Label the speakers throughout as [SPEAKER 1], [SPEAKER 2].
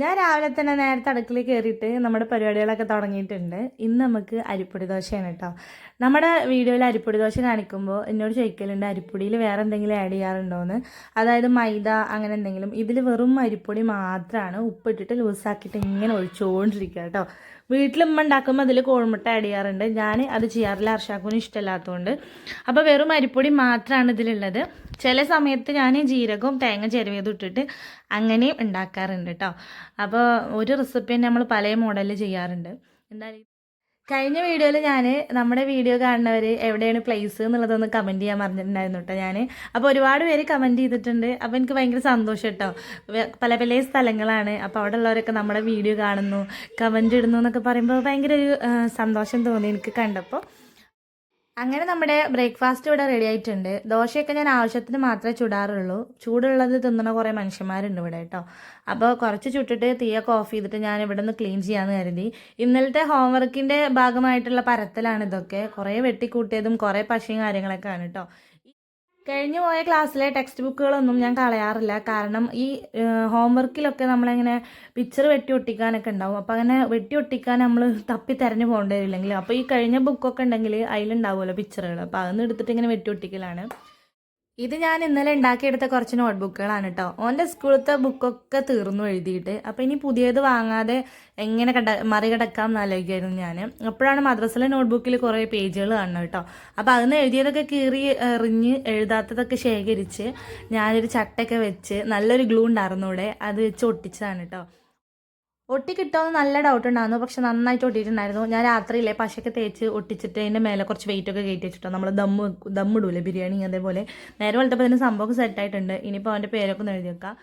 [SPEAKER 1] ഞാൻ രാവിലെ തന്നെ നേരത്തെ അടുക്കളയിൽ കയറിയിട്ട് നമ്മുടെ പരിപാടികളൊക്കെ തുടങ്ങിയിട്ടുണ്ട്. ഇന്ന് നമുക്ക് അരിപ്പൊടി ദോശയാണ് കേട്ടോ. നമ്മുടെ വീഡിയോയിൽ അരിപ്പൊടി ദോശ കാണിക്കുമ്പോൾ എന്നോട് ചോദിക്കലുണ്ട് അരിപ്പൊടിയിൽ വേറെ എന്തെങ്കിലും ആഡ് ചെയ്യാറുണ്ടോയെന്ന് അതായത് മൈദ അങ്ങനെ എന്തെങ്കിലും. ഇതിൽ വെറും അരിപ്പൊടി മാത്രമാണ്. ഉപ്പിട്ടിട്ട് ലൂസാക്കിയിട്ട് ഇങ്ങനെ ഒഴിച്ചുകൊണ്ടിരിക്കുക കേട്ടോ. വീട്ടിൽ ഉമ്മ ഉണ്ടാക്കുമ്പോൾ അതിൽ കോഴിമുട്ട ആഡ് ചെയ്യാറുണ്ട്. ഞാൻ അത് ചെയ്യാറില്ല. അർഷാക്കൂന് ഇഷ്ടമല്ലാത്തതുകൊണ്ട് അപ്പോൾ വെറും അരിപ്പൊടി മാത്രമാണ് ഇതിലുള്ളത്. ചില സമയത്ത് ഞാൻ ജീരകവും തേങ്ങ ചിരവിയതും ഇട്ടിട്ട് അങ്ങനെയും ഉണ്ടാക്കാറുണ്ട് കേട്ടോ അപ്പോൾ ഒരു റെസിപ്പി നമ്മൾ പല മോഡലിൽ ചെയ്യാറുണ്ട്. എന്തായാലും കഴിഞ്ഞ വീഡിയോയിൽ ഞാൻ നമ്മുടെ വീഡിയോ കാണുന്നവർ എവിടെയാണ് പ്ലേസ് എന്നുള്ളതൊന്ന് കമന്റ് ചെയ്യാൻ പറഞ്ഞിട്ടുണ്ടായിരുന്നു കേട്ടോ ഞാൻ അപ്പോൾ ഒരുപാട് പേര് കമന്റ് ചെയ്തിട്ടുണ്ട്. അപ്പോൾ എനിക്ക് ഭയങ്കര സന്തോഷം കേട്ടോ പല പല സ്ഥലങ്ങളാണ്. അപ്പോൾ അവിടെ ഉള്ളവരൊക്കെ നമ്മുടെ വീഡിയോ കാണുന്നു കമന്റ് ഇടുന്നു എന്നൊക്കെ പറയുമ്പോൾ ഭയങ്കര ഒരു സന്തോഷം തോന്നി എനിക്ക് കണ്ടപ്പോൾ അങ്ങനെ നമ്മുടെ ബ്രേക്ക്ഫാസ്റ്റ് ഇവിടെ റെഡി ആയിട്ടുണ്ട്. ദോശയൊക്കെ ഞാൻ ആവശ്യത്തിന് മാത്രമേ ചുടാറുള്ളൂ. ചൂടുള്ളത് തിന്നണ കുറേ മനുഷ്യന്മാരുണ്ട് ഇവിടെ കേട്ടോ. അപ്പോൾ കുറച്ച് ചുട്ടിട്ട് തീയൊക്കെ ഓഫ് ചെയ്തിട്ട് ഞാൻ ഇവിടെ നിന്ന് ക്ലീൻ ചെയ്യാമെന്ന് കരുതി. ഇന്നലത്തെ ഹോംവർക്കിന്റെ ഭാഗമായിട്ടുള്ള പരത്തലാണ് ഇതൊക്കെ. കുറേ വെട്ടിക്കൂട്ടിയതും കുറേ പശയും കാര്യങ്ങളൊക്കെ ആണ് കേട്ടോ. കഴിഞ്ഞു പോയ ക്ലാസ്സിലെ ടെക്സ്റ്റ് ബുക്കുകളൊന്നും ഞാൻ കളയാറില്ല. കാരണം ഈ ഹോംവർക്കിലൊക്കെ നമ്മളിങ്ങനെ പിക്ചർ വെട്ടി ഒട്ടിക്കാനൊക്കെ ഉണ്ടാവും. അപ്പോൾ അങ്ങനെ വെട്ടി ഒട്ടിക്കാൻ നമ്മൾ തപ്പി തിരഞ്ഞു പോകേണ്ടി വരില്ലെങ്കിൽ അപ്പോൾ ഈ കഴിഞ്ഞ ബുക്കൊക്കെ ഉണ്ടെങ്കിൽ അതിലുണ്ടാവുമല്ലോ പിക്ചറുകൾ അപ്പോൾ അതൊന്നും എടുത്തിട്ട് ഇങ്ങനെ വെട്ടി ഒട്ടിക്കലാണ്. ഇത് ഞാൻ ഇന്നലെ ഉണ്ടാക്കിയെടുത്ത കുറച്ച് നോട്ട്ബുക്കുകളാണ് കേട്ടോ ഓന്റെ സ്കൂളത്തെ ബുക്കൊക്കെ തീർന്നു എഴുതിയിട്ട്. അപ്പോൾ ഇനി പുതിയത് വാങ്ങാതെ എങ്ങനെ കട മറികടക്കാം എന്ന് ആലോചിക്കായിരുന്നു ഞാൻ അപ്പോഴാണ് മദ്രസിലെ നോട്ട്ബുക്കിൽ കുറേ പേജുകൾ കാണുന്നത് കേട്ടോ അപ്പോൾ അതിന് എഴുതിയതൊക്കെ കീറി എറിഞ്ഞ് എഴുതാത്തതൊക്കെ ശേഖരിച്ച് ഞാനൊരു ചട്ടയൊക്കെ വെച്ച് നല്ലൊരു ഗ്ലൂ ഉണ്ടായിരുന്നു ഇവിടെ അത് വെച്ച് ഒട്ടിച്ചതാണ് കേട്ടോ ഒട്ടി കിട്ടുമെന്ന് നല്ല ഡൗട്ട് ഉണ്ടായിരുന്നു പക്ഷെ നന്നായിട്ട് ഒട്ടിയിട്ടുണ്ടായിരുന്നു. ഞാൻ രാത്രിയിലെ പശയൊക്കെ തേച്ച് ഒട്ടിച്ചിട്ട് അതിന്റെ മേലെ കുറച്ച് വെയിറ്റ് ഒക്കെ കയറ്റി വെച്ചിട്ടോ. നമ്മൾ ദമ്മ് ദമ്മിടൂലേ ബിരിയാണി അതേപോലെ. നേരെ വളർത്തപ്പോൾ അതിന് സംഭവം സെറ്റായിട്ടുണ്ട് ഇനിയിപ്പോൾ അവന്റെ പേരൊക്കെ ഒന്ന് എഴുതി വെക്കാം.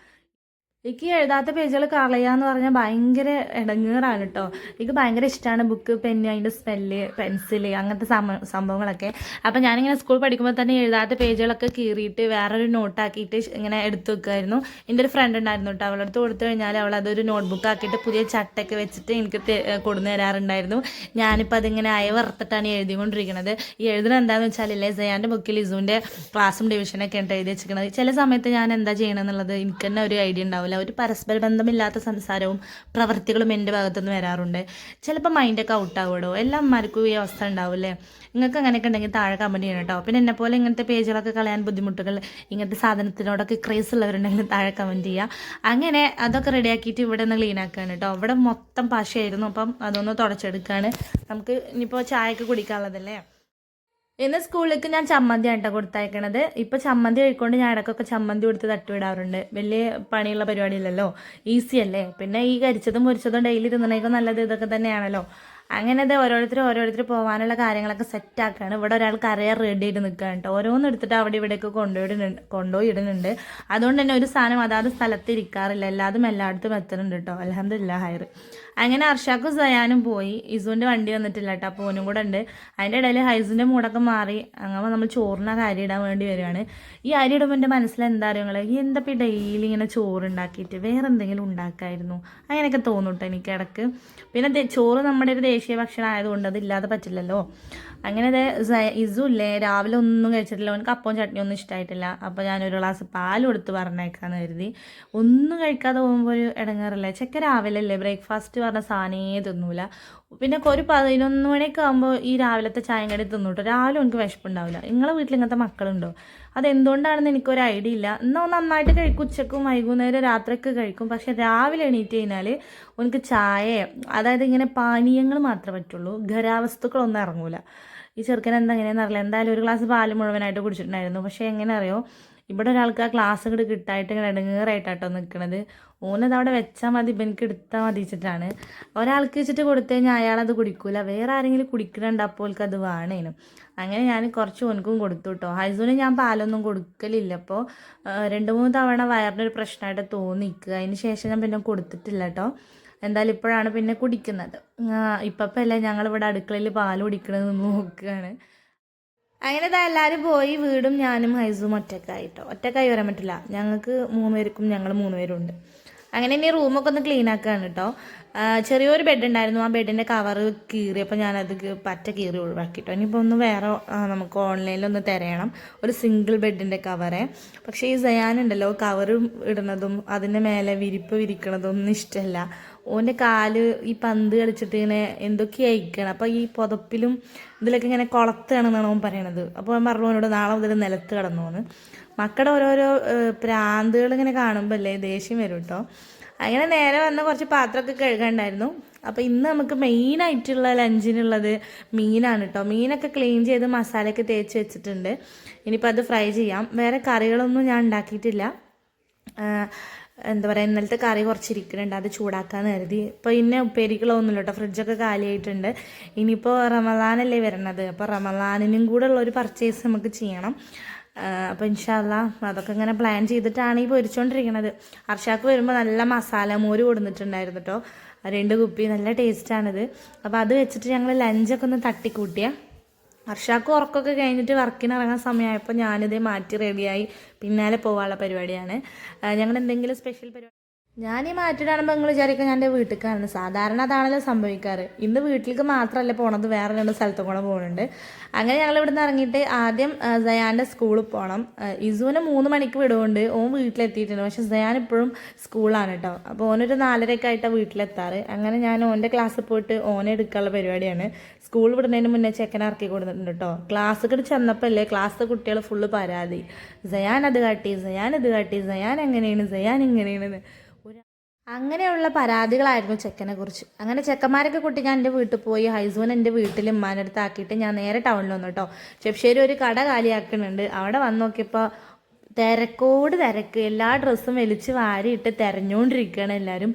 [SPEAKER 1] എനിക്ക് എഴുതാത്ത പേജുകൾ കളയാന്ന് പറഞ്ഞാൽ ഭയങ്കര ഇടങ്ങേറാണ് കേട്ടോ എനിക്ക് ഭയങ്കര ഇഷ്ടമാണ് ബുക്ക് പെന്ന് അതിന്റെ സ്മെല്ല് പെൻസിൽ അങ്ങനത്തെ സംഭവങ്ങളൊക്കെ. അപ്പം ഞാനിങ്ങനെ സ്കൂൾ പഠിക്കുമ്പോൾ തന്നെ എഴുതാത്ത പേജുകളൊക്കെ കീറിയിട്ട് വേറൊരു നോട്ടാക്കിയിട്ട് ഇങ്ങനെ എടുത്തു വെക്കുമായിരുന്നു എന്റെ ഒരു ഫ്രണ്ട് ഉണ്ടായിരുന്നു കേട്ടോ അവളടുത്ത് കൊടുത്തു കഴിഞ്ഞാൽ അവൾ അതൊരു നോട്ട്ബുക്ക് ആക്കിയിട്ട് പുതിയ ചട്ടൊക്കെ വെച്ചിട്ട് എനിക്ക് കൊടുന്നു തരാറുണ്ടായിരുന്നു. ഞാനിപ്പോൾ അതിങ്ങനെ അയവറുത്തിട്ടാണ് എഴുതിക്കൊണ്ടിരിക്കുന്നത് ഈ എഴുതുന്നത് എന്താണെന്ന് വെച്ചാൽ ഇല്ലേ സയാന്റെ ബുക്കിൽ ഇസുവിന്റെ ക്ലാസ്സും ഡിവിഷനൊക്കെ ഉണ്ട് എഴുതി വെച്ചിരിക്കുന്നത് ചില സമയത്ത് ഞാൻ എന്താ ചെയ്യണമെന്നുള്ളത് എനിക്ക് തന്നെ ഒരു ഐഡിയ ഉണ്ടാവില്ല. ഒരു പരസ്പര ബന്ധമില്ലാത്ത സംസാരവും പ്രവൃത്തികളും എന്റെ ഭാഗത്തുനിന്ന് വരാറുണ്ട്. ചിലപ്പോൾ മൈൻഡൊക്കെ ഔട്ടാവുമോ എല്ലാ അമ്മമാർക്കും ഈ അവസ്ഥ ഉണ്ടാവില്ലേ നിങ്ങൾക്ക് അങ്ങനെയൊക്കെ ഉണ്ടെങ്കിൽ താഴെ കമന്റ് ചെയ്യണം കേട്ടോ പിന്നെ എന്നെ പോലെ ഇങ്ങനത്തെ പേജുകളൊക്കെ കളയാൻ ബുദ്ധിമുട്ടുകൾ ഇങ്ങനത്തെ സാധനത്തിനോടൊക്കെ ക്രേസ് ഉള്ളവരുണ്ടെങ്കിൽ താഴെ കമന്റ് ചെയ്യുക അങ്ങനെ അതൊക്കെ റെഡിയാക്കിയിട്ട് ഇവിടെ നിന്ന് ക്ലീൻ ആക്കുകയാണ് കേട്ടോ അവിടെ മൊത്തം പശയായിരുന്നു അപ്പം അതൊന്ന് തുടച്ചെടുക്കുകയാണ് നമുക്ക് ഇനിയിപ്പോൾ ചായയൊക്കെ കുടിക്കാനുള്ളതല്ലേ? ഇന്ന് സ്കൂളിലേക്ക് ഞാൻ ചമ്മന്തി കേട്ടോ കൊടുത്തയക്കണത്. ഇപ്പൊ ചമ്മന്തി കഴിക്കൊണ്ട് ഞാൻ ഇടയ്ക്കൊക്കെ ചമ്മന്തി കൊടുത്ത് തട്ടുവിടാറുണ്ട്. വലിയ പണിയുള്ള പരിപാടിയില്ലല്ലോ. ഈസി അല്ലേ? പിന്നെ ഈ കരിച്ചതും പൊരിച്ചതും ഡെയിലി തിന്നണേക്കും നല്ലത് ഇതൊക്കെ തന്നെയാണല്ലോ. അങ്ങനെ ഇത് ഓരോരുത്തർ ഓരോരുത്തർ പോകാനുള്ള കാര്യങ്ങളൊക്കെ സെറ്റാക്കുകയാണ് ഇവിടെ ഒരാൾ കറിയർ റെഡി ആയിട്ട് നിൽക്കുകയാണ് കേട്ടോ. ഓരോന്ന് എടുത്തിട്ട് അവിടെ ഇവിടെയൊക്കെ കൊണ്ടുപോയിടുന്നുണ്ട് കൊണ്ടുപോയി ഇടുന്നുണ്ട് അതുകൊണ്ട് തന്നെ ഒരു സാധനം അതാത് സ്ഥലത്ത് ഇരിക്കാറില്ല. എല്ലാതും എല്ലായിടത്തും എത്തുന്നുണ്ട് കേട്ടോ. അലഹമില്ല ഹയർ അങ്ങനെ അർഷാക്കും സയാനും പോയി. ഇസുവിന്റെ വണ്ടി വന്നിട്ടില്ല കേട്ടോ. അപ്പോൾ ഓനും കൂടെ ഉണ്ട്. അതിന്റെ ഇടയിൽ ഹൈസിന്റെ മൂടൊക്കെ മാറി. അങ്ങനെ നമ്മൾ ചോറിന് അരി ഇടാൻ വേണ്ടി വരികയാണ്. ഈ അരി ഇടുമ്പോൾ എന്റെ മനസ്സിൽ എന്താ ഈ എന്താ ഇപ്പോൾ ഡെയിലി ഇങ്ങനെ ചോറ് ഉണ്ടാക്കിയിട്ട് വേറെ എന്തെങ്കിലും ഉണ്ടാക്കായിരുന്നു? അങ്ങനെയൊക്കെ തോന്നും എനിക്ക് ഇടയ്ക്ക്. പിന്നെ ചോറ് നമ്മുടെ ഒരു ദേശീയ ഭക്ഷണം ആയതുകൊണ്ട് അത് ഇല്ലാതെ പറ്റില്ലല്ലോ. അങ്ങനെ അത് ഇല്ലേ രാവിലെ ഒന്നും കഴിച്ചിട്ടില്ല. അവനക്ക് അപ്പവും ചട്നി ഒന്നും ഇഷ്ടമായിട്ടില്ല അപ്പോൾ ഒരു ഗ്ലാസ് പാൽ കൊടുത്ത് പറഞ്ഞേക്കാന്ന് കരുതി. ഒന്നും കഴിക്കാതെ പോകുമ്പോൾ ഒരു ഇടങ്ങാറില്ല ചെക്ക രാവിലെ അല്ലേ ബ്രേക്ക്ഫാസ്റ്റ് പറഞ്ഞ സാധനേ തിന്നൂല. പിന്നെ ഒരു പതിനൊന്ന് മണിയൊക്കെ ആകുമ്പോൾ ഈ രാവിലത്തെ ചായം കടി കേട്ടോ രാവിലെ എനിക്ക് വിശപ്പുണ്ടാവില്ല നിങ്ങളെ വീട്ടിൽ ഇങ്ങനത്തെ മക്കളുണ്ടോ? അതെന്തുകൊണ്ടാണെന്ന് എനിക്കൊരു ഐഡിയ ഇല്ല. എന്നാൽ നന്നായിട്ട് കഴിക്കും. ഉച്ചക്കും വൈകുന്നേരം രാത്രിയൊക്കെ കഴിക്കും. പക്ഷെ രാവിലെ എണീറ്റ് കഴിഞ്ഞാൽ എനിക്ക് ചായ അതായത് ഇങ്ങനെ പാനീയങ്ങൾ മാത്രമേ പറ്റുള്ളൂ. ഖരാവസ്തുക്കളൊന്നും ഇറങ്ങൂല. ഈ ചെറുക്കൻ എന്താ എങ്ങനെയാണെന്ന് അറിയില്ല. എന്തായാലും ഒരു ഗ്ലാസ് പാൽ മുഴുവനായിട്ട് കുടിച്ചിട്ടുണ്ടായിരുന്നു. പക്ഷേ എങ്ങനെ അറിയോ ഇവിടെ ഒരാൾക്ക് ആ ക്ലാസ് ഇങ്ങോട്ട് കിട്ടായിട്ട് ഇങ്ങനെ ഇടങ്ങേറായിട്ടാട്ടോ നിൽക്കണത് ഓനത് അവിടെ വെച്ചാൽ മതി ഇപ്പം എനിക്ക് എടുത്താൽ മതി വെച്ചിട്ടാണ്. ഒരാൾക്ക് വെച്ചിട്ട് കൊടുത്തു കഴിഞ്ഞാൽ അയാളത് കുടിക്കൂല. വേറെ ആരെങ്കിലും കുടിക്കണുണ്ട് അപ്പോൾ ഓൾക്ക് അത് വേണേനു. അങ്ങനെ ഞാൻ കുറച്ച് ഓനക്കും കൊടുത്തു കേട്ടോ ഹൈസൂന് ഞാൻ പാലൊന്നും കൊടുക്കലില്ല. അപ്പോൾ രണ്ട് മൂന്ന് തവണ വയറിനൊരു പ്രശ്നമായിട്ട് തോന്നിക്കുക അതിന് ശേഷം ഞാൻ പിന്നെ കൊടുത്തിട്ടില്ല കേട്ടോ എന്തായാലും ഇപ്പോഴാണ് പിന്നെ കുടിക്കുന്നത്. ഇപ്പം അല്ലേ ഞങ്ങളിവിടെ അടുക്കളയിൽ പാൽ കുടിക്കണമെന്ന് നോക്കുകയാണ് അങ്ങനെ ഇതാ എല്ലാവരും പോയി വീടും ഞാനും ഹൈസും ഒറ്റക്കായിട്ടോ. ഒറ്റക്കായി വരാൻ പറ്റില്ല. ഞങ്ങൾക്ക് മൂന്ന് പേർക്കും ഞങ്ങൾ മൂന്ന് പേരും ഉണ്ട് അങ്ങനെ ഇനി റൂമൊക്കെ ഒന്ന് ക്ലീൻ ആക്കുകയാണ് കേട്ടോ ചെറിയൊരു ബെഡ് ഉണ്ടായിരുന്നു. ആ ബെഡിന്റെ കവർ കീറിയപ്പോൾ ഞാനത് പറ്റ കീറി ഒഴിവാക്കിയിട്ടു ഇനിയിപ്പോൾ ഒന്ന് വേറെ നമുക്ക് ഓൺലൈനിലൊന്ന് തിരയണം. ഒരു സിംഗിൾ ബെഡിന്റെ കവറെ പക്ഷേ ഈ സയാനുണ്ടല്ലോ കവറും ഇടുന്നതും അതിന്റെ മേലെ വിരിപ്പ് വിരിക്കണതും ഒന്നും ഇഷ്ടമല്ല ഓന്റെ കാൽ ഈ പന്ത് കളിച്ചിട്ട് ഇങ്ങനെ എന്തൊക്കെ അയക്കണം അപ്പോൾ ഈ പുതപ്പിലും ഇതിലൊക്കെ ഇങ്ങനെ കുളത്താണെന്നാണ് ഓൻ പറയണത്. അപ്പോൾ ഞാൻ പറഞ്ഞു അവനോട് നാളെ മുതൽ നിലത്ത് കിടന്നോന്ന്. മക്കളുടെ ഓരോരോ പ്രാന്തുകൾ ഇങ്ങനെ കാണുമ്പോൾ അല്ലേ ദേഷ്യം വരും കേട്ടോ അങ്ങനെ നേരെ വന്ന് കുറച്ച് പാത്രമൊക്കെ കഴുകാണ്ടായിരുന്നു അപ്പോൾ ഇന്ന് നമുക്ക് മെയിൻ ആയിട്ടുള്ള ലഞ്ചിനുള്ളത് മീനാണ് കേട്ടോ മീനൊക്കെ ക്ലീൻ ചെയ്ത് മസാലയൊക്കെ തേച്ച് വെച്ചിട്ടുണ്ട്. ഇനിയിപ്പോൾ അത് ഫ്രൈ ചെയ്യാം. വേറെ കറികളൊന്നും ഞാൻ ഉണ്ടാക്കിയിട്ടില്ല. എന്താ പറയുക ഇന്നലത്തെ കറി കുറച്ചിരിക്കുന്നുണ്ട്. അത് ചൂടാക്കാന്ന് കരുതി. ഇപ്പോൾ ഇന്നെ ഉപ്പേരികളൊന്നുമില്ല കേട്ടോ ഫ്രിഡ്ജൊക്കെ കാലിയായിട്ടുണ്ട്. ഇനിയിപ്പോൾ റമദാനല്ലേ വരണത്. അപ്പോൾ റമദാനിനും കൂടെ ഉള്ളൊരു പർച്ചേസ് നമുക്ക് ചെയ്യണം. അപ്പോൾ ഇൻഷാല്ല അതൊക്കെ ഇങ്ങനെ പ്ലാൻ ചെയ്തിട്ടാണ് ഈ പൊരിച്ചുകൊണ്ടിരിക്കുന്നത് അർഷാക്ക് വരുമ്പോൾ നല്ല മസാല മോര് കൊടുത്തിട്ടുണ്ടായിരുന്നു കേട്ടോ രണ്ട് കുപ്പി നല്ല ടേസ്റ്റാണിത് അപ്പോൾ അത് വെച്ചിട്ട് ഞങ്ങൾ ലഞ്ചൊക്കെ ഒന്ന് തട്ടിക്കൂട്ടിയ. അർഷാക്ക് ഉറക്കമൊക്കെ കഴിഞ്ഞിട്ട് വർക്കിന് ഇറങ്ങാൻ സമയമായപ്പോൾ ഞാനിതേ മാറ്റി റെഡിയായി പിന്നാലെ പോകാനുള്ള പരിപാടിയാണ്. ഞങ്ങൾ എന്തെങ്കിലും സ്പെഷ്യൽ പരിപാടി ഞാൻ ഈ മാറ്റിയിടാകുമ്പോൾ നിങ്ങൾ വിചാരിക്കും ഞാൻ എന്റെ വീട്ടിലേക്കാണ് സാധാരണ അതാണല്ലോ സംഭവിക്കാറ്. ഇന്ന് വീട്ടിലേക്ക് മാത്രമല്ല പോണത് വേറെ രണ്ട് സ്ഥലത്തും കൂടെ പോകുന്നുണ്ട്. അങ്ങനെ ഞങ്ങൾ ഇവിടുന്ന് ഇറങ്ങിയിട്ട് ആദ്യം സയാന്റെ സ്കൂളിൽ പോകണം ഇസുവിനെ മൂന്ന് മണിക്ക് വിടുകൊണ്ട് ഓൻ വീട്ടിലെത്തിയിട്ടുണ്ട്. പക്ഷെ സയാൻ ഇപ്പോഴും സ്കൂളാണ് കേട്ടോ അപ്പോൾ ഓനൊരു നാലരയൊക്കെ ആയിട്ടാണ് വീട്ടിലെത്താറ്. അങ്ങനെ ഞാൻ ഓന്റെ ക്ലാസ്സിൽ പോയിട്ട് ഓനെ എടുക്കാനുള്ള പരിപാടിയാണ്. സ്കൂൾ വിടുന്നതിന് മുന്നേ ചെക്കനെ ഇറക്കി കൊടുത്തിട്ടുണ്ട് കേട്ടോ ക്ലാസ്സിൽ ചെന്നപ്പോൾ അല്ലേ ക്ലാസ്സിലെ കുട്ടികൾ ഫുള്ള് പരാതി. സയാൻ അത് കാട്ടി സയാൻ ഇത് കാട്ടി സയാൻ എങ്ങനെയാണ് സയാൻ ഇങ്ങനെയാണ് അങ്ങനെയുള്ള പരാതികളായിരുന്നു ചെക്കനെ കുറിച്ച്. അങ്ങനെ ചെക്കന്മാരൊക്കെ കൂട്ടി ഞാൻ എന്റെ വീട്ടിൽ പോയി ഹൈസൂൻ എന്റെ വീട്ടിൽ ആക്കിയിട്ട് ഞാൻ നേരെ ടൗണിൽ വന്നു കേട്ടോ. ചെപ്ശ്ശേരി ഒരു കട കാലിയാക്കുന്നുണ്ട്. അവിടെ വന്ന് നോക്കിയപ്പോൾ തിരക്കോട് തിരക്ക്. എല്ലാ ഡ്രസ്സും വലിച്ച് വാരിയിട്ട് തിരഞ്ഞുകൊണ്ടിരിക്കുകയാണ് എല്ലാവരും.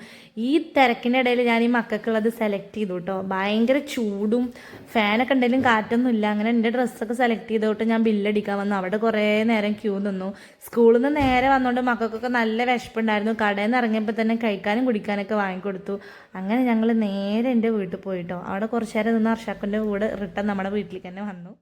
[SPEAKER 1] ഈ തിരക്കിന്റെ ഇടയിൽ ഞാൻ ഈ മക്കൾക്കുള്ളത് സെലക്ട് ചെയ്തു കേട്ടോ ഭയങ്കര ചൂടും ഫാനൊക്കെ ഉണ്ടെങ്കിലും കാറ്റൊന്നും ഇല്ല. അങ്ങനെ എന്റെ ഡ്രസ്സൊക്കെ സെലക്ട് ചെയ്തോട്ട് ഞാൻ ബില്ലടിക്കാൻ വന്നു. അവിടെ കുറേ നേരം ക്യൂ നിന്നു. സ്കൂളിൽ നിന്ന് നേരെ വന്നുകൊണ്ട് മക്കൾക്കൊക്കെ നല്ല വിശപ്പുണ്ടായിരുന്നു. കടയിൽ നിന്ന് ഇറങ്ങിയപ്പോൾ തന്നെ കഴിക്കാനും കുടിക്കാനൊക്കെ വാങ്ങിക്കൊടുത്തു. അങ്ങനെ ഞങ്ങൾ നേരെ എന്റെ വീട്ടിൽ പോയിട്ടോ അവിടെ കുറച്ച് നേരം നിന്ന് അർഷാക്കിന്റെ കൂടെ റിട്ടേൺ നമ്മുടെ വീട്ടിലേക്ക് തന്നെ വന്നു.